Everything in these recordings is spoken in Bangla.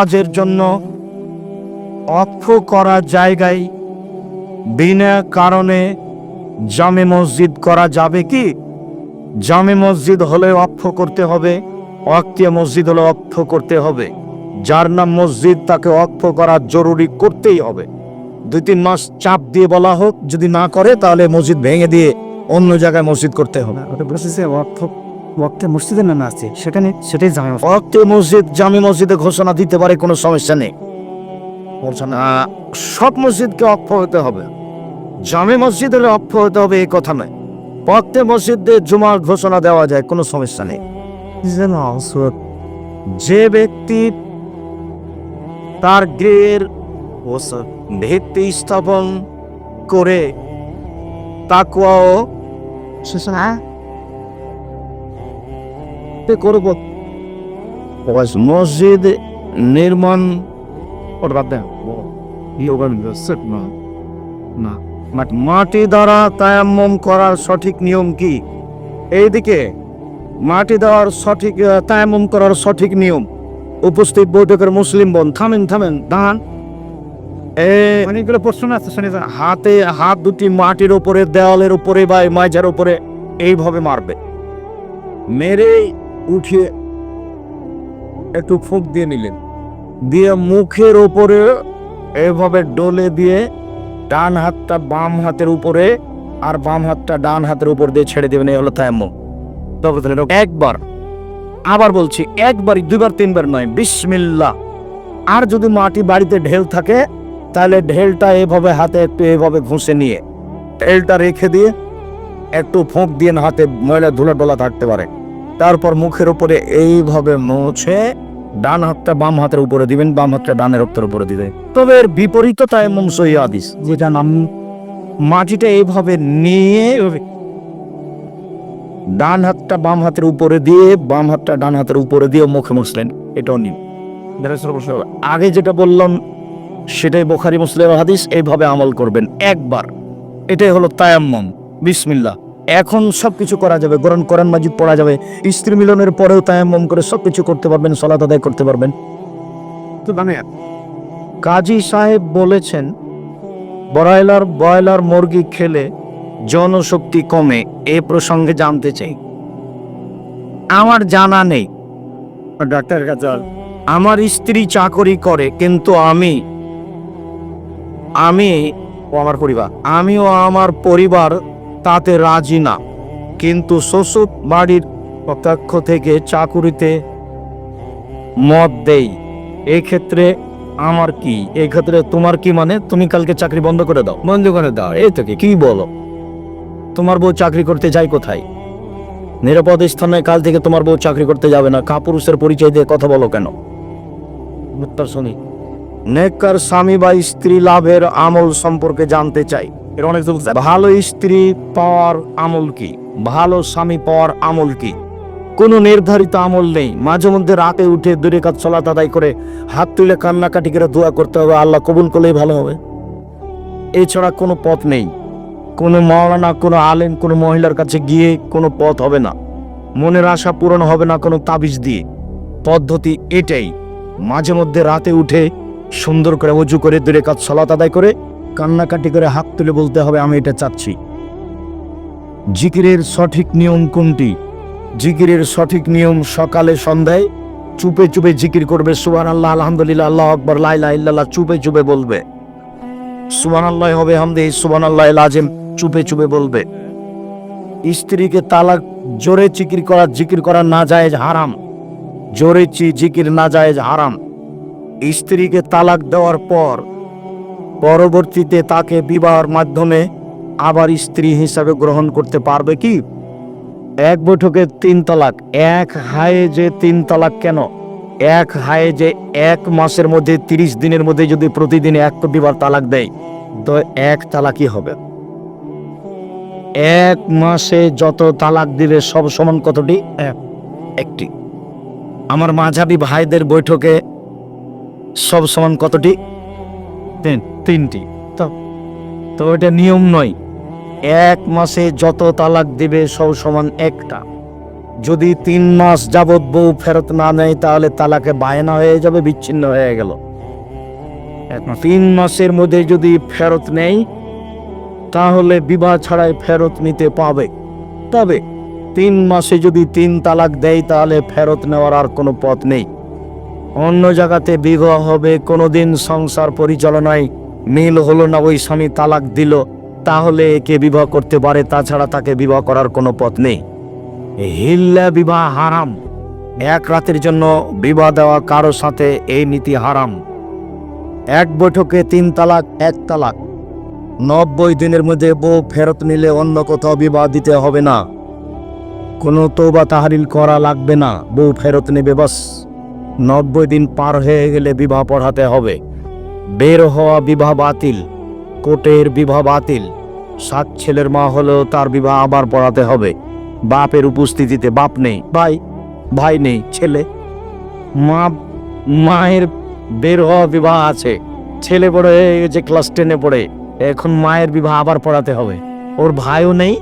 কাজের জন্য অক্ষ করা জায়গায় বিনা কারণে জামে মসজিদ করা যাবে কি? জামে মসজিদ হলে অক্ষ করতে হবে অক্তিয়া মসজিদ হলে অক্ষ করতে হবে। যার নাম মসজিদ, তাকে অক্ষ করা জরুরি করতেই হবে। দুই তিন মাস চাপ দিয়ে বলা হোক, যদি না করে, তাহলে মসজিদ ভেঙে দিয়ে অন্য জায়গায় মসজিদ করতে হবে। ওয়াক্তে মসজিদের নাম আছে সেখানে সেটাই জামে মসজিদ। অক্তে মসজিদ জামি মসজিদে ঘোষণা দিতে পারে কোনো সমস্যা নেই। বলছে না সব মসজিদকে অক্ষ হতে হবে। জামে মসজিদের অক্ষ হতে হবে এই কথা নয়। প্রত্যেক মসজিদে জুমার ঘোষণা দেওয়া যায় কোনো সমস্যা নেই। যে ব্যক্তি তার গৃহের ভিত্তি স্থাপন করে তাকুয়াও করব। মসজিদ নির্মাণ না। মাটি দ্বারা তায়াম্মম করার সঠিক নিয়ম কি? এইদিকে, মাটি দেওয়ার সঠিক তায়াম্মম করার সঠিক নিয়ম। উপস্থিত বৈঠকের মুসলিম বোন, থামেন থামেন, দাঁড়ান। অনেকগুলো প্রশ্ন আছে, শুনে হাতে, হাত দুটি মাটির উপরে, দেওয়ালের উপরে বা মাঝার উপরে এইভাবে মারবে। মেরে উঠিয়ে একটু ফুঁক দিয়ে নিলেন। দিয়ে মুখের উপরে এভাবে ডলে দিয়ে ডান হাতটা বাম হাতের উপরে আর বাম হাতটা ডান হাতের উপর দিয়ে ছেড়ে দেবেন, এই হলো তায়াম্মুম। তবে একবার, আবার বলছি, একবারই, দুইবার, তিনবার নয়, বিসমিল্লাহ। আর যদি মাটি বাড়িতে ঢেল থাকে, তাহলে ঢেলটা এভাবে হাতে একটু এভাবে ঘুষে নিয়ে, ঢেলটা রেখে দিয়ে একটু ফোঁক দিয়ে হাতে ময়লা ধুলা ডলা থাকতে পারে। তারপর মুখের উপরে এইভাবে মুছে ডান হাতটা বাম হাতের উপরে দিবেন, বাম হাতটা ডানের হাতের উপরে দিবেন তবে এর বিপরীত তাই মমসই আদিস যেটা নাম মাটিটা এইভাবে নিয়ে ডান হাতটা বাম হাতের উপরে দিয়ে, বাম হাতটা ডান হাতের উপরে দিয়ে মুখে মুছলেন, এটাও নিন আগে যেটা বললাম, সেটাই বোখারি মুসলিম হাদিস, এইভাবে আমল করবেন একবার। এটাই হলো তায়াম্মম। বিসমিল্লাহ। এখন সব কিছু করা যাবে কোরআন কোরআন মাজিদ পড়া যাবে। স্ত্রী মিলনের পরেও তায়াম্মম করে সব কিছু করতে পারবেন সলাত আদায় করতে পারবেন। তো মানে কাজী সাহেব বলেছেন ব্রয়লার ব্রয়লার মুরগি খেলে জনশক্তি কমে এ প্রসঙ্গে জানতে চাই। আমার জানা নেই। ডাক্তার কাছে আমার স্ত্রী চাকরি করে কিন্তু আমি আমি ও আমার পরিবার। আমিও আমার পরিবার তাতে রাজি না। কিন্তু শ্বশুর বাড়ির পক্ষ থেকে চাকুরিতে মত দেই। এক্ষেত্রে আমার কি? এক্ষেত্রে তোমার কি মানে? তুমি কালকে চাকরি বন্ধ করে দাও। বন্ধ করে দাও? এই তো কি? বলো? তোমার বউ চাকরি করতে যায় কোথায়? নিরাপদ স্থানে কাল থেকে তোমার বউ চাকরি করতে যাবে না। কাপুরুষের পরিচয় দিয়ে কথা বলো কেন? শুনি। নেককার স্বামী বা স্ত্রী লাভের আমল সম্পর্কে জানতে চাই। এর অনেক ভালো স্ত্রী পাওয়ার আমল কি? ভালো স্বামী পাওয়ার আমল কি? কোনো নির্ধারিত আমল নেই। মাঝে মধ্যে রাতে উঠে দূরে কাজ চলাত আদায় করে হাত তুলে কান্নাকাটি করে দোয়া করতে হবে। আল্লাহ কবুল করলেই ভালো হবে। এছাড়া কোনো পথ নেই। কোনো মাওলানা, কোনো আলেম, কোনো মহিলার কাছে গিয়ে কোনো পথ হবে না। মনের আশা পূরণ হবে না কোনো তাবিজ দিয়ে। পদ্ধতি এটাই। মাঝে মধ্যে রাতে উঠে সুন্দর করে উঁচু করে দূরে কাজ সলাত আদায় করে কান্নাকাটি করে হাত তুলে বলতে হবে, আমি এটা চাচ্ছি। জিকিরের সঠিক নিয়ম কোনটি? জিকিরের সঠিক নিয়ম সকালে, সন্ধ্যায় চুপে চুপে জিকির করবে সুবান আল্লাহ আলহামদুলিল্লাহ, আল্লাহ আকবর লাইলা ইল্লাল্লাহ, চুপে চুপে বলবে। সুবান আল্লাহ হবে হামদে সুবান আল্লাহ লাজেম চুপে চুপে বলবে। স্ত্রীকে তালাক, জোরে চিকির করা, জিকির করা না যায় হারাম। জোরে চি জিকির না যায় হারাম। স্ত্রীকে তালাক দেওয়ার পর পরবর্তীতে তাকে বিবাহের মাধ্যমে আবার স্ত্রী হিসাবে গ্রহণ করতে পারবে কি? এক বৈঠকে তিন তালাক, এক হায়ে যে তিন তালাক কেন? এক হায়ে যে এক মাসের মধ্যে, তিরিশ দিনের মধ্যে যদি প্রতিদিন এক বিবার তালাক দেয়, তো এক তালাকই হবে। এক মাসে যত তালাক দিলে সব সমান কতটি? এক। একটি। আমার মাঝাবি ভাইদের বৈঠকে সব সমান কতটি? তিন। তিনটি। তো এটা নিয়ম নয়। এক মাসে যত তালাক দিবে সব সমান একটা। যদি তিন মাস যাবৎ বউ ফেরত না নেয়, তাহলে তালাকে বায়না হয়ে যাবে, বিচ্ছিন্ন হয়ে গেল। তিন মাসের মধ্যে যদি ফেরত নেই তাহলে বিবাহ ছাড়াই ফেরত নিতে পাবে। তবে তিন মাসে যদি তিন তালাক দেয়, তাহলে ফেরত নেওয়ার আর কোনো পথ নেই। অন্য জায়গাতে বিবাহ হবে, কোনোদিন সংসার পরিচালনায় মিল হলো না, ওই স্বামী তালাক দিল, তাহলে একে বিবাহ করতে পারে, তাছাড়া তাকে বিবাহ করার কোনো পথ নেই। হিল্লা বিবাহ হারাম। এক রাতের জন্য বিবাহ দেওয়া কারও সাথে এই নীতি হারাম। এক বৈঠকে তিন তালাক, এক তালাক। নব্বই দিনের মধ্যে বউ ফেরত নিলে অন্য কোথাও বিবাহ দিতে হবে না। কোনো তৌবা তাহারিল করা লাগবে না, বউ ফেরত নেবে বাস। নব্বই দিন পার হয়ে গেলে বিবাহ পড়াতে হবে। বের হওয়া বিবাহ বাতিল কোর্টের বিবাহ বাতিল। সাত ছেলের মা হলেও তার বিবাহ আবার পড়াতে হবে। বাপের উপস্থিতিতে বাপ নেই, ভাই ভাই নেই, ছেলে। মা, মায়ের বের হওয়া বিবাহ আছে। ছেলে পড়ে যে ক্লাস টেনে পড়ে, এখন মায়ের বিবাহ আবার পড়াতে হবে। ওর ভাইও নেই,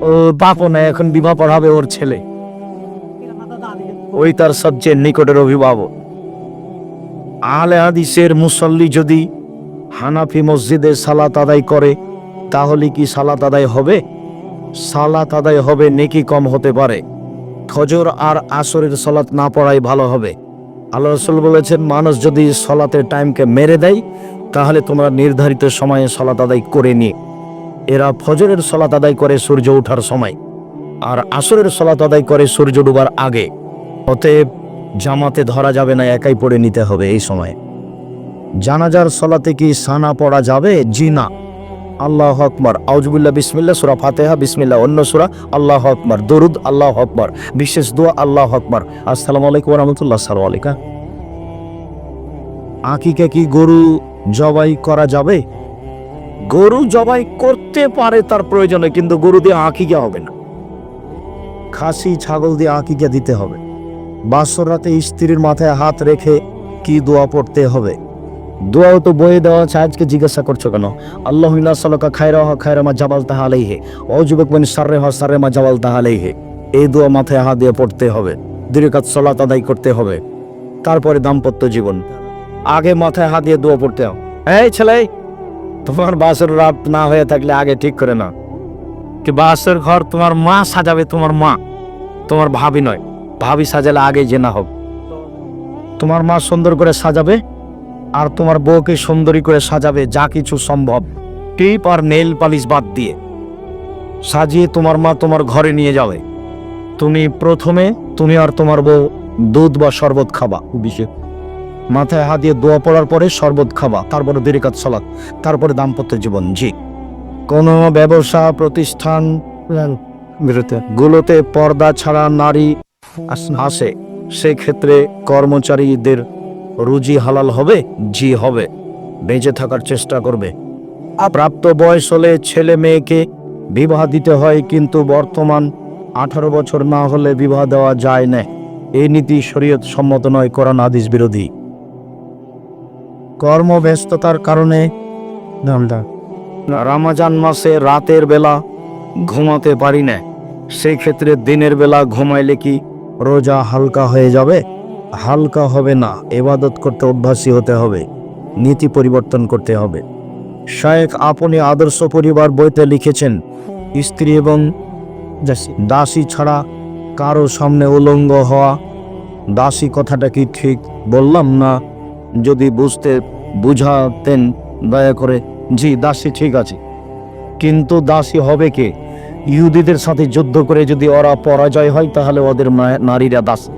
ও বাপও নেই, এখন বিবাহ পড়াবে ওর ছেলে। ওই তার সবচেয়ে নিকটের অভিভাবক। আহলে হাদিসের মুসল্লি যদি হানাফি মসজিদে সালাত আদায় করে, তাহলে কি সালাত আদায় হবে? সালাত আদায় হবে নেকি কম হতে পারে। ফজর আর আসরের সলাত না পড়াই ভালো হবে। আল্লাহ রসুল বলেছেন, মানুষ যদি সলাতের টাইমকে মেরে দেয়, তাহলে তোমরা নির্ধারিত সময়ে সলাত আদায় করে নিয়ে এরা ফজরের সলাত আদায় করে সূর্য ওঠার সময়, আর আসরের সলাত আদায় করে সূর্য ডুবার আগে। অতএব জামাতে ধরা যাবে না, একাই পড়ে নিতে হবে এই সময়। জানাজার সলাতে কি সানা পড়া যাবে? জি না। আল্লাহ আকবর। আউজবুল্লাহ বিসমিল্লা সুরা ফাতেহা বিসমিল্লা অন্য সুরা, আল্লাহ আকবর। দরুদ, আল্লাহ আকবর। বিশেষ দোয়া, আল্লাহ আকবর। আসসালামু আলাইকুম রহমতুল্লাহ। সালাম আলাইকা। আকিকে কি গরু জবাই করা যাবে? গরু জবাই করতে পারে, তার প্রয়োজনে কিন্তু গরু দিয়ে আকিকা হবে না। খাসি, ছাগল দিয়ে আকিকা দিতে হবে। বাসর রাতে স্ত্রীর মাথায় হাত রেখে কি দোয়া পড়তে হবে? দোয়াও তো বয়ে দেওয়া আছে, আজকে জিজ্ঞাসা করছ কেন? আল্লাহ সালকা খায়রা হ খায়রা মা জাবাল তাহালেই হে অযুবক মানে সারে হ সারে মা জাবাল তাহালেই হে এই দোয়া মাথায় হাত দিয়ে পড়তে হবে। দীর্ঘাত সলাত আদায় করতে হবে। তারপরে দাম্পত্য জীবন। আগে মাথায় হাত দিয়ে দোয়া পড়তে হবে। এই ছেলে, তোমার বাসর রাত না হয়ে থাকলে আগে ঠিক করে না কি বাসর ঘর তোমার মা সাজাবে তোমার মা? তোমার ভাবি নয়। ভাবি সাজালে আগে জেনা হোক। তোমার মা সুন্দর করে সাজাবে আর তোমার বউকে সুন্দরী করে সাজাবে যা কিছু সম্ভব। টিপ আর নেল পালিশ বাদ দিয়ে। সাজিয়ে তোমার মা তোমার ঘরে নিয়ে যাবে। তুমি প্রথমে তুমি আর তোমার বউ দুধ বা শরবত খাবা বিশেষ মাথায় হাত দিয়ে দোয়া পড়ার পরে শরবত খাবা তারপরে দেরিকাত সলাৎ তারপরে দাম্পত্য জীবন জি। কোনো ব্যবসা প্রতিষ্ঠান গুলোতে পর্দা ছাড়া নারী আসে সেক্ষেত্রে কর্মচারীদের রুজি হালাল হবে জি হবে। বেঁচে থাকার চেষ্টা করবে। প্রাপ্ত বয়স হলে ছেলে মেয়েকে বিবাহ দিতে হয়, কিন্তু বর্তমান আঠারো বছর না হলে বিবাহ দেওয়া যায় না। এই নীতি শরীয়ত সম্মত নয়, কোরআন আদিস বিরোধী। কর্মব্যস্ততার কারণে রামাজান মাসে রাতের বেলা ঘুমাতে পারি না। সেই ক্ষেত্রে দিনের বেলা ঘুমাইলে কি রোজা হালকা হয়ে যাবে, হালকা হবে না, এবাদত করতে অভ্যাসী হতে হবে, নীতি পরিবর্তন করতে হবে। শায়েখ আপনি আদর্শ পরিবার বইতে লিখেছেন, স্ত্রী এবং দাসী ছাড়া কারও সামনে উলঙ্গ হওয়া, দাসী কথাটা কি ঠিক বললাম না? যদি বুঝতে বুঝাতেন, দয়া করে, জি, দাসী ঠিক আছে। কিন্তু দাসী হবে কে? ইহুদিদের সাথে যুদ্ধ করে যদি ওরা পরাজয় হয়, তাহলে ওদের নারীরা দাসী।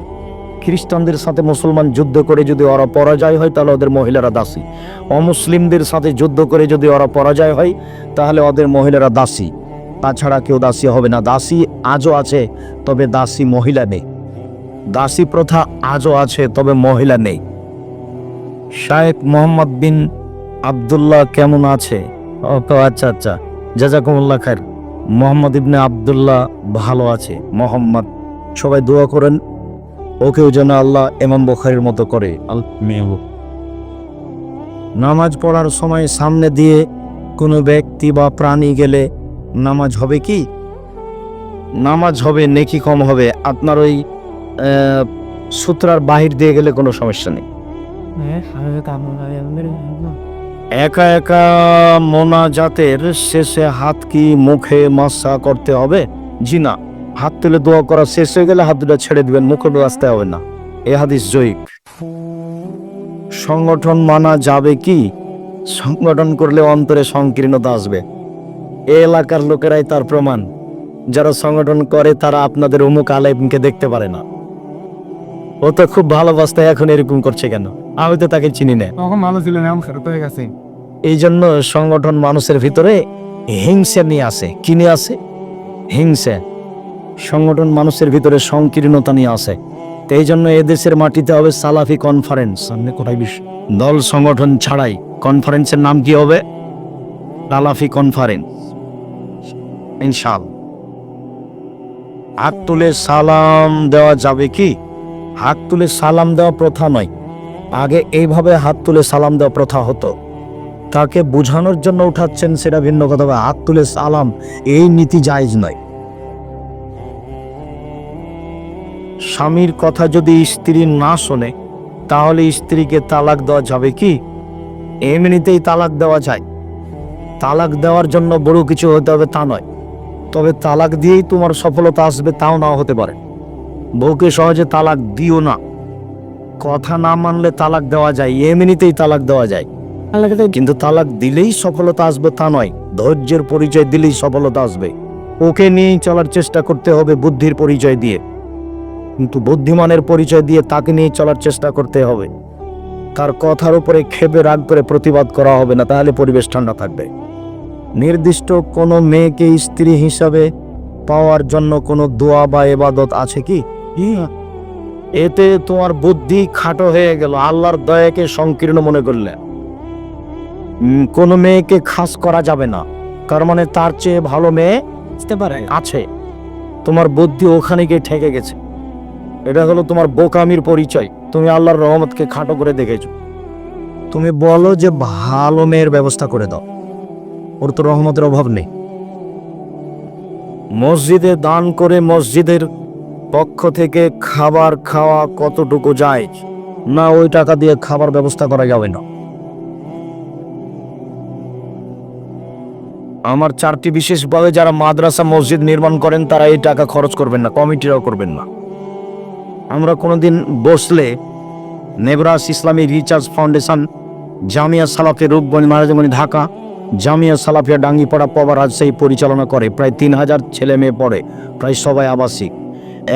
খ্রিস্টানদের সাথে মুসলমান যুদ্ধ করে যদি ওরা পরাজয় হয়, তাহলে ওদের মহিলারা দাসী। অমুসলিমদের সাথে যুদ্ধ করে যদি ওরা পরাজয় হয়, তাহলে ওদের মহিলারা দাসী। তাছাড়া কেউ দাসী হবে না। দাসী আজও আছে, তবে দাসী মহিলা নেই। দাসী প্রথা আজও আছে, তবে মহিলা নেই। শায়েখ মোহাম্মদ বিন আব্দুল্লাহ কেমন আছে? ও আচ্ছা আচ্ছা। জাজাকুমুল্লাহ খায়ের। মোহাম্মদ ইবনে আব্দুল্লাহ ভালো আছে মোহাম্মদ। সবাই দোয়া করেন ওকেও যেন আল্লাহ এমাম বখারির মতো করে। নামাজ পড়ার সময় সামনে দিয়ে কোনো ব্যক্তি বা প্রাণী গেলে নামাজ হবে কি? নামাজ হবে নেকি কম হবে আপনার ওই সূত্রার বাহির দিয়ে গেলে কোনো সমস্যা নেই। একা একা মোনাজাতের শেষে হাত কি মুখে মাসা করতে হবে? জি না, হাত তুলে দোয়া করা শেষ হয়ে গেলে হাত দুটো ছেড়ে দিবেন মুখে আসতে হবে না। এ হাদিস জয়িক। সংগঠন মানা যাবে কি? সংগঠন করলে অন্তরে সংকীর্ণতা আসবে। এ এলাকার লোকেরাই তার প্রমাণ। যারা সংগঠন করে, তারা আপনাদের অমুক আলেমকে দেখতে পারে না। ও তো খুব ভালোবাসতে, এখন এরকম করছে কেন? আমি তো তাকে চিনি না। তখন ভালো ছিল না খারাপ হয়ে গেছে। এই জন্য সংগঠন মানুষের ভিতরে হিংসা নিয়ে আসে। কি নিয়ে আসে? হিংসা। সংগঠন মানুষের ভিতরে সংকীর্ণতা নিয়ে আসে। তো এই জন্য এদেশের মাটিতে হবে সালাফি কনফারেন্স সামনে কোথায় বিশ্ব দল সংগঠন ছাড়াই। কনফারেন্সের নাম কি হবে? সালাফি কনফারেন্স ইনশাল। হাত তুলে সালাম দেওয়া যাবে কি? হাত তুলে সালাম দেওয়া প্রথা নয়। আগে এইভাবে হাত তুলে সালাম দেওয়া প্রথা হতো। তাকে বোঝানোর জন্য উঠাচ্ছেন সেটা ভিন্ন কথা হাত তুলে সালাম এই নীতি জায়জ নয়। স্বামীর কথা যদি স্ত্রী না শোনে, তাহলে স্ত্রীকে তালাক দেওয়া যাবে কি? এমনিতেই তালাক দেওয়া যায়। তালাক দেওয়ার জন্য বড় কিছু হতে হবে তা নয়। তবে তালাক দিয়েই তোমার সফলতা আসবে, তাও নাও হতে পারে। বউকে সহজে তালাক দিও না। কথা না মানলে তালাক দেওয়া যায় এমনিতেই তালাক দেওয়া যায়। কিন্তু তালাক দিলেই সফলতা আসবে তা নয় ধৈর্যের পরিচয় দিলেই সফলতা আসবে। ওকে নিয়েই চলার চেষ্টা করতে হবে বুদ্ধির পরিচয় দিয়ে। কিন্তু বুদ্ধিমানের পরিচয় দিয়ে তাকে নিয়ে চলার চেষ্টা করতে হবে। তার কথার উপরে ক্ষেপে রাগ করে প্রতিবাদ করা হবে না তাহলে পরিবেশ ঠান্ডা থাকবে। নির্দিষ্ট কোনো মেয়েকে স্ত্রী হিসাবে পাওয়ার জন্য কোনো দোয়া বা এবাদত আছে কি? এতে তোমার বুদ্ধি খাটো হয়ে গেল। আল্লাহর দয়াকে সংকীর্ণ মনে করলে। কোনো মেয়েকে খাস করা যাবে না। তার মানে তার চেয়ে ভালো মেয়ে পারে, আছে। তোমার বুদ্ধি ওখানে গিয়ে ঠেকে গেছে। এটা হলো তোমার বোকামির পরিচয়। তুমি আল্লাহর রহমতকে খাটো করে দেখেছ। তুমি বলো যে ভালো মেয়ের ব্যবস্থা করে দাও। ওর তো রহমতের অভাব নেই। মসজিদে দান করে মসজিদের পক্ষ থেকে খাবার খাওয়া কতটুকু যায়? না, ওই টাকা দিয়ে খাবার ব্যবস্থা করা যাবে না। আমার চারটি বিশেষভাবে যারা মাদ্রাসা মসজিদ নির্মাণ করেন, তারা এই টাকা খরচ করবেন না, কমিটিরাও করবেন না। আমরা কোনোদিন বসলে নেবরাস ইসলামী রিচার্জ ফাউন্ডেশন, জামিয়া সালাফিয়া রূপগঞ্জ মহারাজমণি ঢাকা, জামিয়া সালাফিয়া ডাঙ্গিপাড়া পবা রাজশাহী পরিচালনা করে। প্রায় তিন হাজার ছেলে মেয়ে পড়ে, প্রায় সবাই আবাসিক।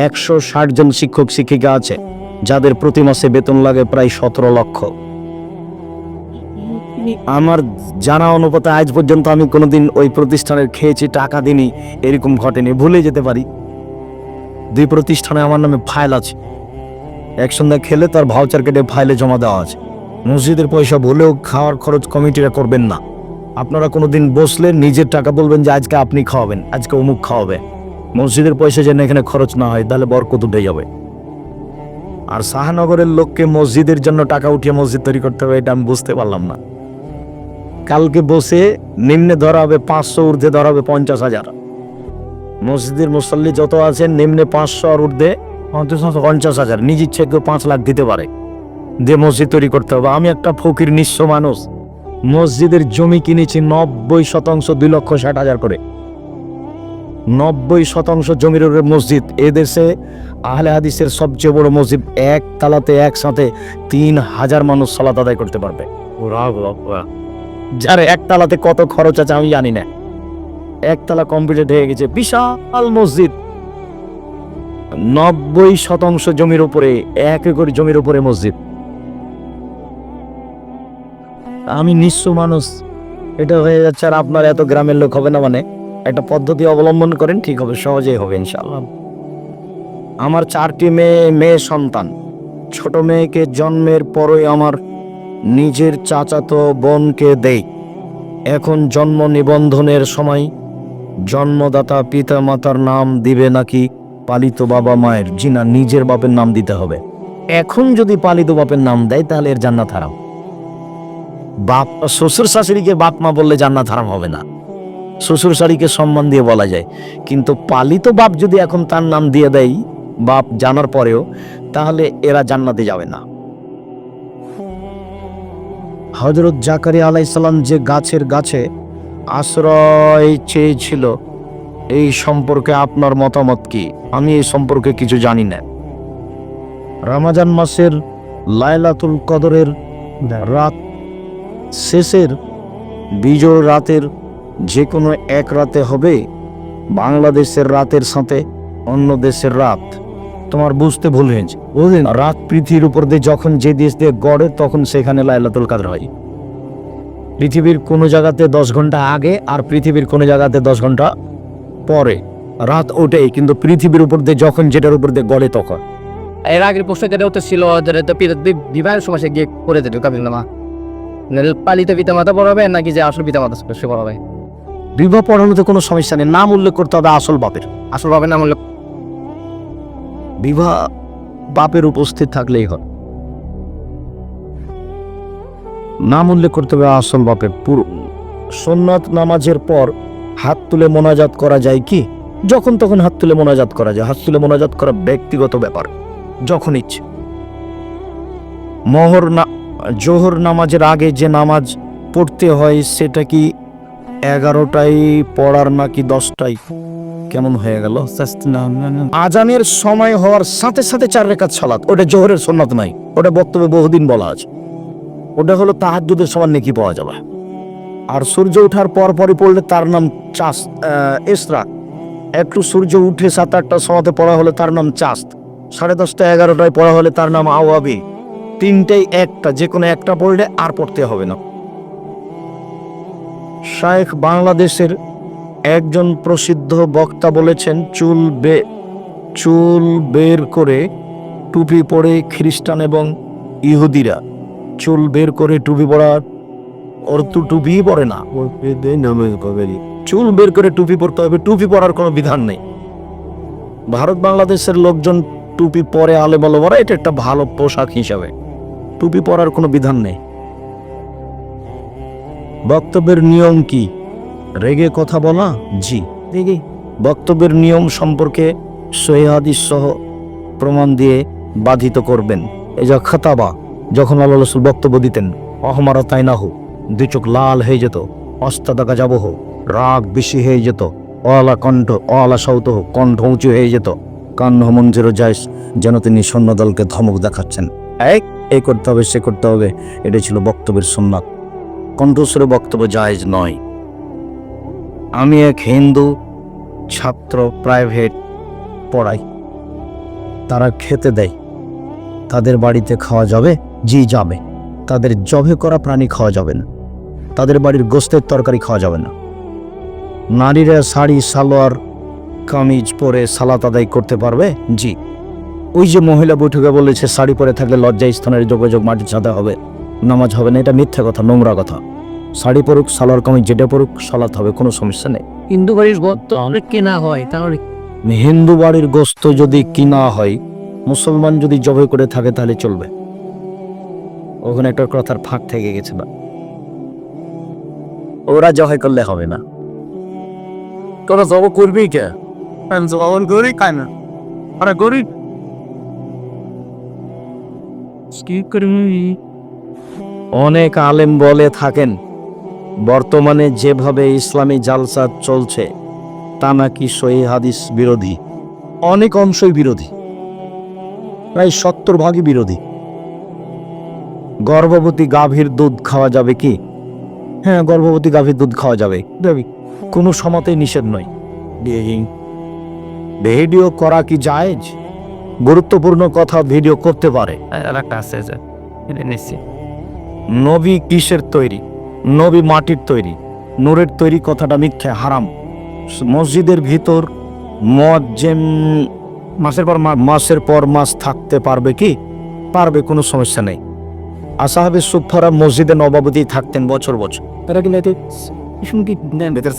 একশো ষাট জন শিক্ষক, শিক্ষিকা আছে, যাদের প্রতি মাসে বেতন লাগে প্রায় সতেরো লক্ষ। আমার জানা অনুপাতে আজ পর্যন্ত আমি কোনোদিন ওই প্রতিষ্ঠানের খেয়েছি, টাকা দিনই এরকম ঘটেনি, ভুলে যেতে পারি। দুই প্রতিষ্ঠানে আমার নামে ফাইল আছে। এক সন্ধ্যা খেলে তার ভাউচার কেটে ফাইলে জমা দেওয়া আছে। মসজিদের পয়সা ভুলেও খাওয়ার খরচ কমিটিরা করবেন না। আপনারা কোনোদিন বসলে নিজের টাকা বলবেন যে, আজকে আপনি খাওয়াবেন, আজকে অমুক খাওয়াবে। মসজিদের পয়সা যেন এখানে খরচ না হয়, তাহলে বরকত উঠে যাবে। আর শাহনগরের লোককে মসজিদের জন্য টাকা উঠিয়ে মসজিদ তৈরি করতে হবে, এটা আমি বুঝতে পারলাম না। কালকে বসে নিম্নে ধরা হবে পাঁচশো, ঊর্ধ্বে ধরা হবে পঞ্চাশ হাজার। মসজিদের মুসল্লি যত আছেন, নিম্নে পাঁচশো আর ঊর্ধ্বে পঞ্চাশ হাজার। নিজ ইচ্ছে কেউ পাঁচ লাখ দিতে পারে, দিয়ে মসজিদ তৈরি করতে হবে। আমি একটা ফকির, নিঃস্ব মানুষ। মসজিদের জমি কিনেছি নব্বই শতাংশ, দুই লক্ষ ষাট হাজার করে। নব্বই শতাংশ জমির উপরে মসজিদ। এদেশে আহলে হাদিসের সবচেয়ে বড় মসজিদ এক তালাতে একসাথে তিন হাজার মানুষ সালাত আদায় করতে পারবে। যার একতলাতে কত খরচ আছে আমি জানি না। একতলা কমপ্লিট হয়ে গেছে বিশাল মসজিদ। নব্বই শতাংশ জমির উপরে এক একর জমির উপরে মসজিদ। আমি নিঃস্ব মানুষ। এটা হয়ে যাচ্ছে আর আপনার এত গ্রামের লোক হবে না মানে? একটা পদ্ধতি অবলম্বন করেন, ঠিক হবে, সহজেই হবে, ইনশাআল্লাহ। আমার চারটি মেয়ে মেয়ে সন্তান। ছোট মেয়েকে জন্মের পরই আমার নিজের চাচাতো বোনকে দেই। এখন জন্ম নিবন্ধনের সময় জন্মদাতা পিতা মাতার নাম দিবে নাকি পালিত বাবা মায়ের? জি না নিজের বাপের নাম দিতে হবে। এখন যদি পালিত বাপের নাম দেয়, তাহলে এর জান্নাত হারাম। বাপ, শ্বশুর শাশুড়িকে বাপ মা বললে জান্নাত হারাম হবে না। শ্বশুর শাড়িকে সম্মান দিয়ে বলা যায়। কিন্তু পালিত বাপ যদি এখন তার নাম দিয়ে দেয়, বাপ জানার পরেও, তাহলে এরা জান্নাতে যাবে না। হজরত জাকারি আলাইসাল্লাম যে গাছের গাছে আশ্রয় চেয়েছিল, এই সম্পর্কে আপনার মতামত কি? আমি এই সম্পর্কে কিছু জানি না। রমাজান মাসের লাইলাতুল কদরের রাত শেষের বিজয় রাতের যে কোনো এক রাতে হবে বাংলাদেশের রাতের সাথে অন্য দেশের রাত। তোমার বুঝতে ভুল হয়েছে। বুঝলেন রাত পৃথিবীর উপর দিয়ে যখন যে দেশ দিয়ে গড়ে তখন সেখানে লাইলাতুল কাদর হয়। পৃথিবীর কোনো জায়গাতে দশ ঘণ্টা আগে আর পৃথিবীর কোনো জায়গাতে দশ ঘণ্টা পরে। রাত ওঠেই কিন্তু পৃথিবীর উপর দিয়ে যখন যেটার উপর দিয়ে গড়ে তখন। এর আগের প্রশ্ন যেটা হতে ছিল বিবাহের সময় সে গিয়ে করে দিত কাবিল নামা পালিত পিতা মাতা পড়াবে নাকি যে আসল পিতা মাতা সে পড়াবে? বিবাহ পড়ানোতে কোনো সমস্যা নেই। নাম উল্লেখ করতে হবে আসল বাপের। আসল বাপের নাম মূল্য বিবাহ বাপের উপস্থিত থাকলেই হয়। নাম উল্লেখ করতে হবে আসল বাপের। পুরো সোননাথ নামাজের পর হাত তুলে মোনাজাত করা যায় কি? যখন তখন হাত তুলে মোনাজাত করা যায়। হাত তুলে মোনাজাত করা ব্যক্তিগত ব্যাপার। যখন ইচ্ছে। মোহর না জোহর নামাজের আগে যে নামাজ পড়তে হয় সেটা কি এগারোটাই পড়ার নাকি দশটাই? কেমন হয়ে গেল? আজানের সময় হওয়ার সাথে সাথে চার রেখাত সালাত। ওটা জোহরের সন্ন্যত নাই। ওটা বক্তব্যে বহুদিন বলা আছে। ওটা হলো তাহাজ্জুদের সমান নেকি পাওয়া যাবে। আর সূর্য ওঠার পর পরই পড়লে তার নাম চাষ এসরা। একটু সূর্য উঠে সাত আটটার সময়তে পড়া হলে তার নাম চাস্ত। সাড়ে দশটা এগারোটায় পড়া হলে তার নাম আওয়াবি। তিনটেই একটা যে কোনো একটা পড়লে আর পড়তে হবে না। শায়েখ বাংলাদেশের একজন প্রসিদ্ধ বক্তা বলেছেন চুল বে চুল বের করে টুপি পরে খ্রিস্টান এবং ইহুদিরা। চুল বের করে টুপি পরার ওর তো টুপি পরে না। চুল বের করে টুপি পরতে হবে টুপি পরার কোনো বিধান নেই। ভারত বাংলাদেশের লোকজন টুপি পরে আলে বলো এটা একটা ভালো পোশাক হিসাবে। টুপি পরার কোনো বিধান নেই। বক্তব্যের নিয়ম কি? রেগে কথা বলা? জি। রেগে। বক্তব্যের নিয়ম সম্পর্কে সহিহাদিস সহ প্রমাণ দিয়ে বাধিত করবেন। এই যে খাতাবা যখন আল্লাহ রসুল বক্তব্য দিতেন অহমারা তাই না হোক দুই চোখ লাল হয়ে যেত অস্তা দেখা যাব হোক রাগ বেশি হয়ে যেত অলা কণ্ঠ অলা সৌত হোক কণ্ঠ উঁচু হয়ে যেত কান্ন মঞ্জুরও যায় যেন তিনি সৈন্যদলকে ধমক দেখাচ্ছেন। এক এই করতে হবে সে করতে হবে এটা ছিল বক্তব্যের সুন্নাত। কণ্ঠস্বরে বক্তব্য জায়জ নয়। আমি এক হিন্দু ছাত্র প্রাইভেট পড়াই। তারা খেতে দেয়। তাদের বাড়িতে খাওয়া যাবে, জি যাবে। তাদের জবে করা প্রাণী খাওয়া যাবে না। তাদের বাড়ির গোস্তের তরকারি খাওয়া যাবে না। নারীরা শাড়ি, সালোয়ার, কামিজ পরে সালাত আদায় করতে পারবে? জি। ওই যে মহিলা বৈঠকে বলেছে, শাড়ি পরে থাকলে লজ্জা স্থানের যোগাযোগ মাটির সাথে হবে। নামাজ হবে না এটা মিথ্যা কথা নোংরা কথা। শাড়ি পরুক সালোয়ার কামিজ যেটা পরুক সালাত হবে কোনো সমস্যা নেই। হিন্দু বাড়ির গত অনেক কেনা হয় তাহলে হিন্দু বাড়ির গোস্ত যদি কিনা হয় মুসলমান যদি জবে করে থাকে তাহলে চলবে। ওখানে একটা কথার ফাঁক থেকে গেছে না ওরা জবাই করলে হবে না। তোরা জব করবি কে? জবান করি খায় না। আরে করি অনেক আলেম বলে থাকেন বর্তমানে যেভাবে ইসলামী জালসা চলছে তা নাকি সহি হাদিস বিরোধী। অনেক অংশই বিরোধী প্রায় সত্তর ভাগই বিরোধী। গর্ভবতী গাভীর দুধ খাওয়া যাবে কি? হ্যাঁ গর্ভবতী গাভীর দুধ খাওয়া যাবে। কোনো সমাতেই নিষেধ নয়। ভিডিও করা কি জায়েজ? গুরুত্বপূর্ণ কথা ভিডিও করতে পারে। আর একটা আছে নিচ্ছি নবী কিসের তৈরি? নবী মাটির তৈরি। নূরের তৈরি কথাটা মিথ্যা, হারাম। মসজিদের ভিতর মজ্জেম মাসের পর মাসের পর মাস থাকতে পারবে কি? পারবে, কোনো সমস্যা নেই। আসাহাবে সুফারা মসজিদে নবাবতী থাকতেন বছর বছর। তারা কি নাইতে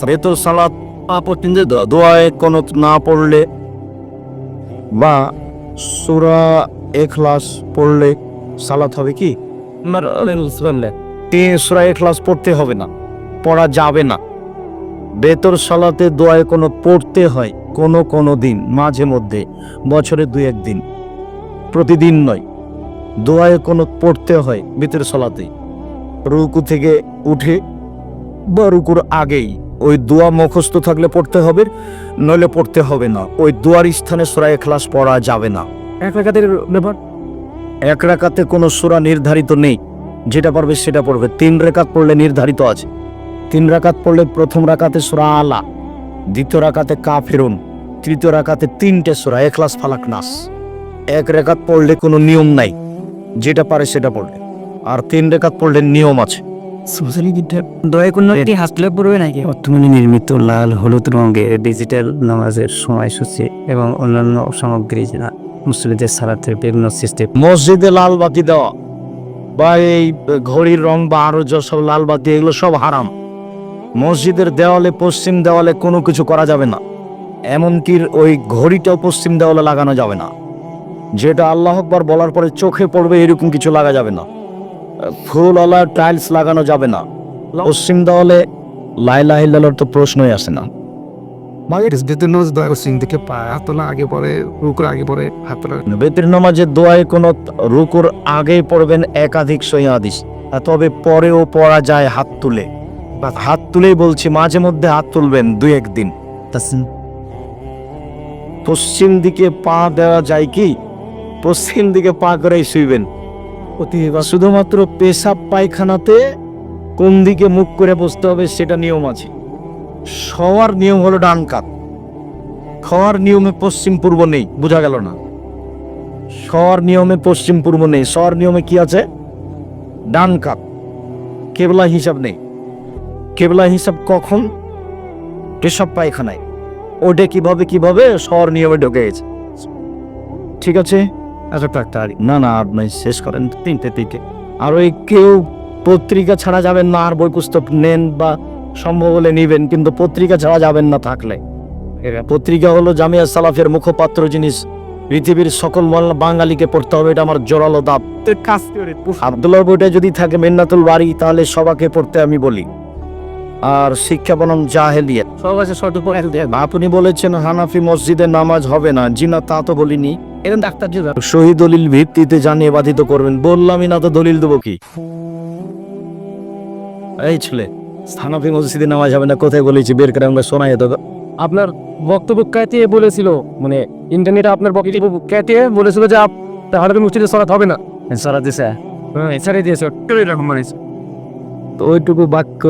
ভেতর সালাত? দোয়ায় কোনো না পড়লে বা সুরা এখলাস পড়লে সালাত হবে কি? তে সুরা এখলাস পড়তে হবে না পড়া যাবে না। বেতর সালাতে দোয়ায় কোনো পড়তে হয় কোনো কোনো দিন মাঝে মধ্যে বছরে দুই একদিন প্রতিদিন নয় দোয়ায় কোনো পড়তে হয় বেতর সালাতে। রুকু থেকে উঠে বা রুকুর আগেই ওই দোয়া মুখস্থ থাকলে পড়তে হবে নইলে পড়তে হবে না। ওই দোয়ার স্থানে সোরায় ক্লাস পড়া যাবে না। এক ব্যাপার? এক রাকাতে কোনো সূরা নির্ধারিত নেই। যেটা পারবে সেটা পড়বে। তিন রেখাত পড়লে নির্ধারিত আছে। তিন রাকাত পড়লে প্রথম রাকাতে সূরা আলা দ্বিতীয় রাকাতে কাফিরুন তৃতীয় রাকাতে তিনটে সূরা এখলাস ফালাক নাস। এক রেখাত পড়লে কোনো নিয়ম নাই। যেটা পারে সেটা পড়বে। আর তিন রেখাত পড়লে নিয়ম আছে। দয়া কোনো একটি পড়বে নাকি? বর্তমানে নির্মিত লাল হলুদ রঙের ডিজিটাল নামাজের সময়সূচি এবং অন্যান্য সামগ্রী যা মুসলিমদের সালাতের বিভিন্ন সিস্টেম মসজিদে লাল বাতি দেওয়া বা এই ঘড়ির রং বা আরও সব লাল বাতি এগুলো সব হারাম। মসজিদের দেওয়ালে, পশ্চিম দেওয়ালে কোনো কিছু করা যাবে না। এমনকি ওই ঘড়িটাও পশ্চিম দেওয়ালে লাগানো যাবে না। যেটা আল্লাহ আকবার বলার পরে চোখে পড়বে, এরকম কিছু লাগা যাবে না। ফুল ফুলওয়ালা টাইলস লাগানো যাবে না। পশ্চিম দেওয়ালে লাইলাহিল্লাহর তো প্রশ্নই আসে না। দয়া সিং থেকে পায় হাত তোলা আগে পরে রুকুর আগে পরে হাত তোলা। বেতের নামাজের দোয়ায় কোনো রুকুর আগেই পড়বেন একাধিক সহিদিস তবে পরেও পড়া যায় হাত তুলে। বা হাত তুলেই বলছি মাঝে মধ্যে হাত তুলবেন দুই একদিন। পশ্চিম দিকে পা দেওয়া যায় কি? পশ্চিম দিকে পা করেই শুইবেন। বা শুধুমাত্র পেশাব পায়খানাতে কোন দিকে মুখ করে বসতে হবে সেটা নিয়ম আছে। শোয়ার নিয়ম হলো ডান কাত। খাওয়ার নিয়মে পশ্চিম পূর্ব নেই বোঝা গেল না? শর নিয়মে পশ্চিম পূর্ব নেই শর নিয়মে কি আছে? ডান কাত। কেবলা হিসাব নেই। কেবলা হিসাব কখন? পেশাব পায়খানায়। ওটা কীভাবে কীভাবে শর নিয়মে ঢুকে গেছে। ঠিক আছে? আচ্ছা না না আপনি শেষ করেন তিনটে তিনটে আর ওই কেউ পত্রিকা ছাড়া যাবেন না আর বই পুস্তক নেন বা সম্ভব হলে নিবেন কিন্তু পত্রিকা ছাড়া যাবেন না থাকলে। পত্রিকা হলো জামিয়া সালাফের মুখপাত্র জিনিস পৃথিবীর সকল বাঙালিকে পড়তে হবে এটা আমার জোরালো দাব। আবদুল্লাহ বইটা যদি থাকে মেন্নাতুল বাড়ি তাহলে সবাকে পড়তে আমি বলি। আর শিক্ষা বনাম জাহেলিয়া সব আছে আপনি বলেছেন হানাফি মসজিদে নামাজ হবে না জি না তা তো বলিনি। এরকম ডাক্তার শহীদ দলিল ভিত্তিতে জানিয়ে বাধিত করবেন। বললামই না তো দলিল দেবো কি? এই ছেলে। হানাফি মসজিদে নামাজ হবে না কোথায় বলেছি? বের করে আমরা শোনাই তো। আপনার বক্তব্য কাটিয়ে বলেছিল মানে ইন্টারনেটে আপনার বক্তব্য কাটিয়ে বলেছিল যে আপ তাহলে মুসজিদে সরাত হবে না। সারা দিছে। হ্যাঁ এছাড়াই দিয়েছে এরকম মানে তো ওইটুকু বাক্য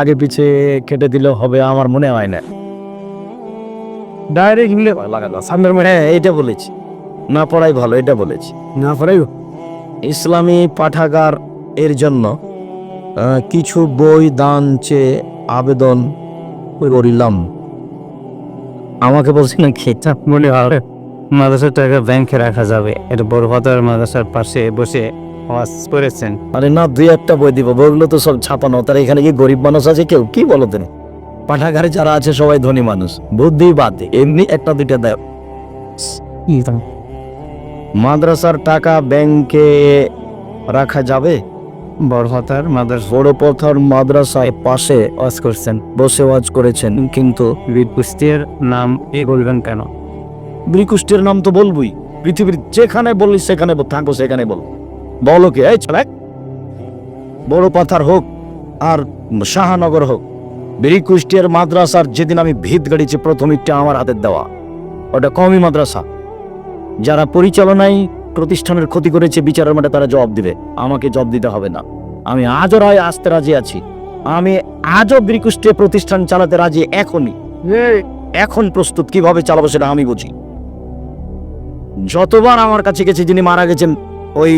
আগে পিছে কেটে দিলেও হবে আমার মনে হয় না। ডাইরেক্ট হিমলে লাগালো সামনের মানে হ্যাঁ এটা বলেছি। না পড়াই ভালো এটা বলেছি। না পড়াই ইসলামী পাঠাগার এর জন্য কিছু বই দান চেয়ে আবেদন করিলাম। আমাকে বলছি না খেতা মনে হয় মাদ্রাসার টাকা ব্যাংকে রাখা যাবে। এটা বড় ভাতার মাদ্রাসার পাশে বসে ওয়াজ করেছেন আরে না দুই একটা বই দিব। বইগুলো তো সব ছাপানো। তার এখানে কি গরিব মানুষ আছে কেউ? কি বলো তুমি? পাঠাগারে যারা আছে সবাই ধনী মানুষ। বুদ্ধি বাদ এমনি একটা দুইটা দেয় মাদ্রাসার টাকা ব্যাংকে রাখা যাবে? বড় হাতার মাদ্রাসা। বড় পথর মাদ্রাসায় পাশে ওয়াজ করছেন বসে ওয়াজ করেছেন কিন্তু বীর কুস্তির নাম এ বলবেন কেন? ব্রিকুষ্টের নাম তো বলবই। পৃথিবীর যেখানে বললি সেখানে বল, থাকো সেখানে বল। বলো কি এই ছেলে। বড় পাথার হোক আর শাহানগর হোক ব্রিকুষ্টিয়ার মাদ্রাসার যেদিন আমি ভিত গাড়িছি প্রথম ইটটা আমার হাতের দেওয়া। ওটা কমই মাদ্রাসা। যারা পরিচালনায় প্রতিষ্ঠানের ক্ষতি করেছে বিচারের মাঠে তারা জবাব দিবে। আমাকে জবাব দিতে হবে না। আমি আজও রায় আসতে রাজি আছি। আমি আজও ব্রিকুষ্টিয়া প্রতিষ্ঠান চালাতে রাজি এখনই। এখন প্রস্তুত কীভাবে চালাবো সেটা আমি বুঝি। যতবার আমার কাছে গেছে যিনি মারা গেছেন ওই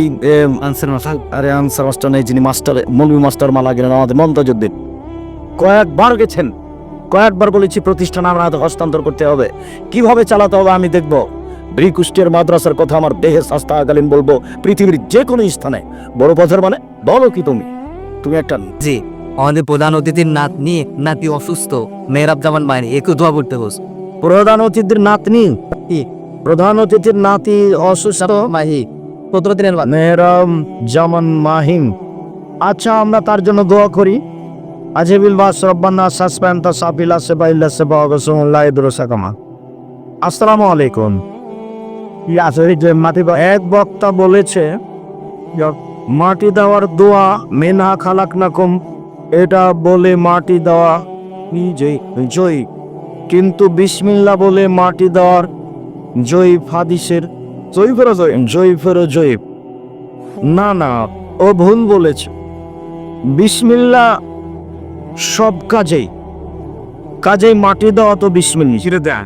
আনসার মাসা আরে আনসার মাস্টার নেই যিনি মাস্টার মৌলভী মাস্টার মালা গেলেন আমাদের মমতাজুদ্দিন কয়েকবার গেছেন। কয়েকবার বলেছি প্রতিষ্ঠান আমরা হাতে হস্তান্তর করতে হবে। কীভাবে চালাতে হবে আমি দেখব। ব্রিকুষ্টের মাদ্রাসার কথা আমার দেহের স্বাস্থ্যকালীন বলব পৃথিবীর যে কোনো স্থানে। বড় পথের মানে বলো কি তুমি? তুমি একটা জি আমাদের প্রধান অতিথির নাতনি নাতি অসুস্থ। মেহরাব জামান মাইনে একটু দোয়া করতে হোস প্রধান অতিথির নাতনি? প্রধান অতিথির নাতি অসুস্থ? মাহি। সতেরো দিনের বাদ মেহরাম জামান মাহিম। আচ্ছা আমরা তার জন্য দোয়া করি। আজেবিল বাস রব্বানা সাসপেন্তা সাবিলা সেবা ইল্লা সেবা ওয়াসুল্লাহ ইদরুসাকামা আসসালামু আলাইকুম। এক বক্তা বলেছে মাটি দেওয়ার দোয়া মেনা খালাক নাকুম এটা বলে মাটি দেওয়া নিজেই জয়ী। কিন্তু বিসমিল্লা বলে মাটি দেওয়ার জয়ী ফাদিসের জয়ী ফেরো জয়ী জয়ী ফেরো জয়ী। না না, ও ভুল বলেছে। বিসমিল্লা সব কাজেই কাজেই মাটি দেওয়া তো বিসমিল্লা।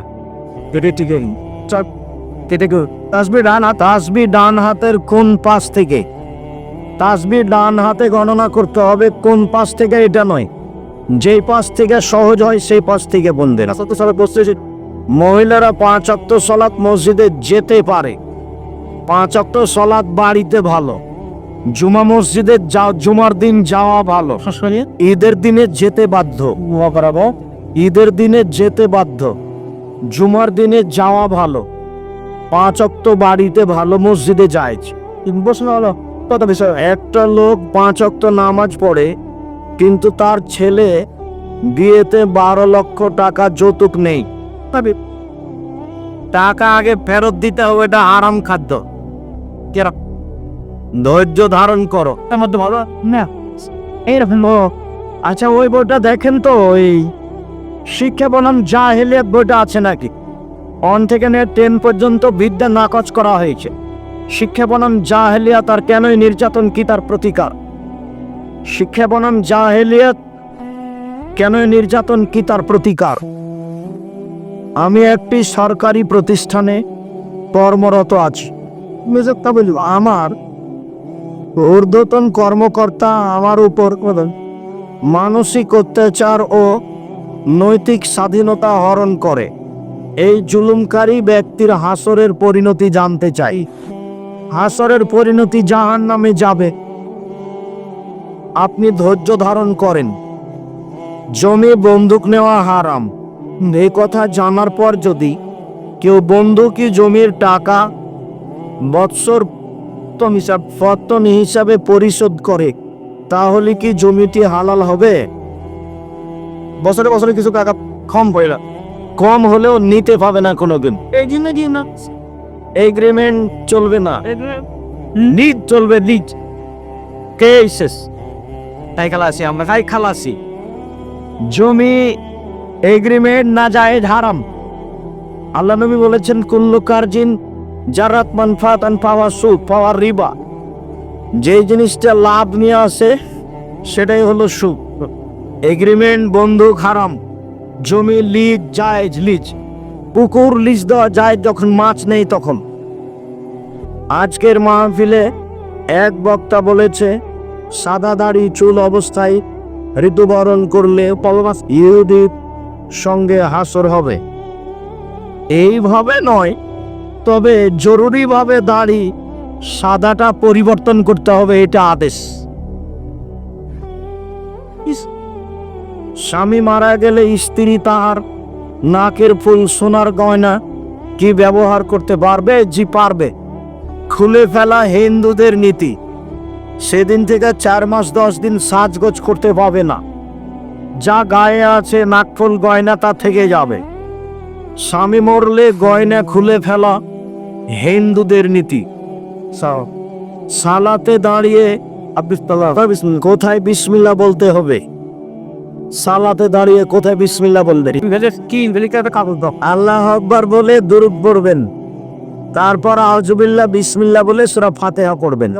ছিঁড়ে দেয় কেটে টিকে চাপ কেটে তাসবি ডান হাত তাসবি ডান হাতের কোন পাশ থেকে? তাসবি ডান হাতে গণনা করতে হবে কোন পাশ থেকে এটা নয়। যেই পাশ থেকে সহজ হয় সেই পাশ থেকে বসতে মহিলারা পাঁচ অক্ত সলাৎ মসজিদে যেতে পারে। পাঁচ অক্ত সলাৎ বাড়িতে ভালো। জুমা মসজিদে যা জুমার দিন যাওয়া ভালো। ঈদের দিনে যেতে বাধ্য। ঈদের দিনে যেতে বাধ্য। জুমার দিনে যাওয়া ভালো। পাঁচ অক্ত বাড়িতে ভালো মসজিদে যায় বসে হলো। কত বিষয়, একটা লোক পাঁচ অক্ত নামাজ পড়ে, কিন্তু তার ছেলে বিয়েতে বারো লক্ষ টাকা যৌতুক নেই। তবে টাকা আগে ফেরত দিতে হবে, এটা আরাম খাদ্য। কেরা? ধৈর্য ধারণ করো। তার মধ্যে ভালো? না। এইরকম আচ্ছা ওই বইটা দেখেন তো, ওই শিক্ষা বনাম জাহেলিয়াত বইটা আছে নাকি? অন থেকে নিয়ে টেন পর্যন্ত বিদ্যা নাকচ করা হয়েছে। শিক্ষা বনাম জাহেলিয়াত তার কেনই নির্যাতন কি তার প্রতিকার? শিক্ষা বনাম জাহেলিয়াত কেনই নির্যাতন কি তার প্রতিকার? আমি একটি সরকারি প্রতিষ্ঠানে কর্মরত আছি। মেজেকটা বলি আমার ঊর্ধ্বতন কর্মকর্তা আমার উপর মানসিক অত্যাচার ও নৈতিক স্বাধীনতা হরণ করে। এই জুলুমকারী ব্যক্তির হাসরের পরিণতি জানতে চাই। হাসরের পরিণতি জাহান নামে যাবে। আপনি ধৈর্য ধারণ করেন। জমি বন্দুক নেওয়া হারাম। এই কথা জানার পর যদি কেউ বন্দুকি জমির টাকা বৎসর হিসাব ফতন হিসাবে পরিশোধ করে, তাহলে কি জমিটি হালাল হবে? বছরে বছরে কিছু টাকা কম পড়ে কম হলেও নিতে পাবে না কোনোদিন। এই জন্য দিন না। এগ্রিমেন্ট চলবে না। লিজ চলবে লিজ কে শেষ তাই খালাসি আমরা তাই খালাসি। জমি এগ্রিমেন্ট না যায় হারাম। আল্লাহ নবী বলেছেন কুল্লু কার্জিন জারাত মানফাত আন পাওয়া সুদ পাওয়ার রিবা। যে জিনিসটা লাভ নিয়ে আসে সেটাই হলো সুদ এগ্রিমেন্ট বন্ধুক হারাম। জমি লিজ জায়জ লিজ, পুকুর লিজ দেওয়া যায় যখন মাছ নেই তখন। আজকের মাহফিলে এক বক্তা বলেছে, সাদা দাড়ি চুল অবস্থায় ঋতুবরণ করলে ইহুদির সঙ্গে হাসর হবে। এইভাবে নয়, তবে জরুরিভাবে দাড়ি সাদাটা পরিবর্তন করতে হবে, এটা আদেশ। স্বামী মারা গেলে স্ত্রী তাহার নাকের ফুল সোনার গয়না কি ব্যবহার করতে পারবে? জি পারবে। খুলে ফেলা হিন্দুদের নীতি। সেদিন থেকে চার মাস দশ দিন সাজগোজ করতে পাবে না। যা গায়ে আছে নাকফুল গয়না তা থেকে যাবে। স্বামী মরলে গয়না খুলে ফেলা হিন্দুদের নীতি। সালাতে দাঁড়িয়ে কোথায় বিসমিল্লা বলতে হবে? সালাতে দাঁড়িয়ে কোথায় বিসমিল্লা বলতে কি আল্লাহ আকবার বলে দুরুদ পড়বেন। তারপর আউজুবিল্লাহ বিসমিল্লা বলে সুরা ফাতেহা করবেন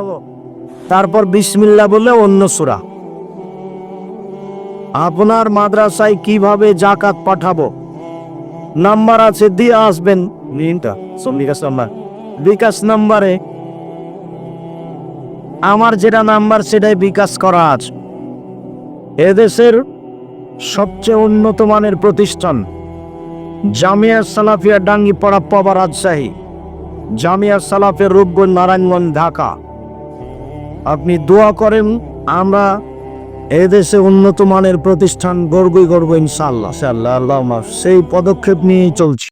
তারপর বিসমিল্লা বলে অন্য সুরা। আপনার মাদ্রাসায় কীভাবে জাকাত পাঠাবো? নাম্বার আছে দিয়ে আসবেন। বিকাশ নাম্বারে আমার যেটা নাম্বার সেটাই বিকাশ করা আছে। এদেশের সবচেয়ে উন্নত মানের প্রতিষ্ঠান জামিয়া সালাফিয়া ডাঙ্গিপাড়া পাবা রাজশাহী, জামিয়া সালাফের রূপগঞ্জ নারায়ণগঞ্জ, ঢাকা। আপনি দোয়া করেন, আমরা এদেশে উন্নত মানের প্রতিষ্ঠান গর্বই গর্ব ইনশাল্লাহ আল্লাহ সেই পদক্ষেপ নিয়েই চলছি।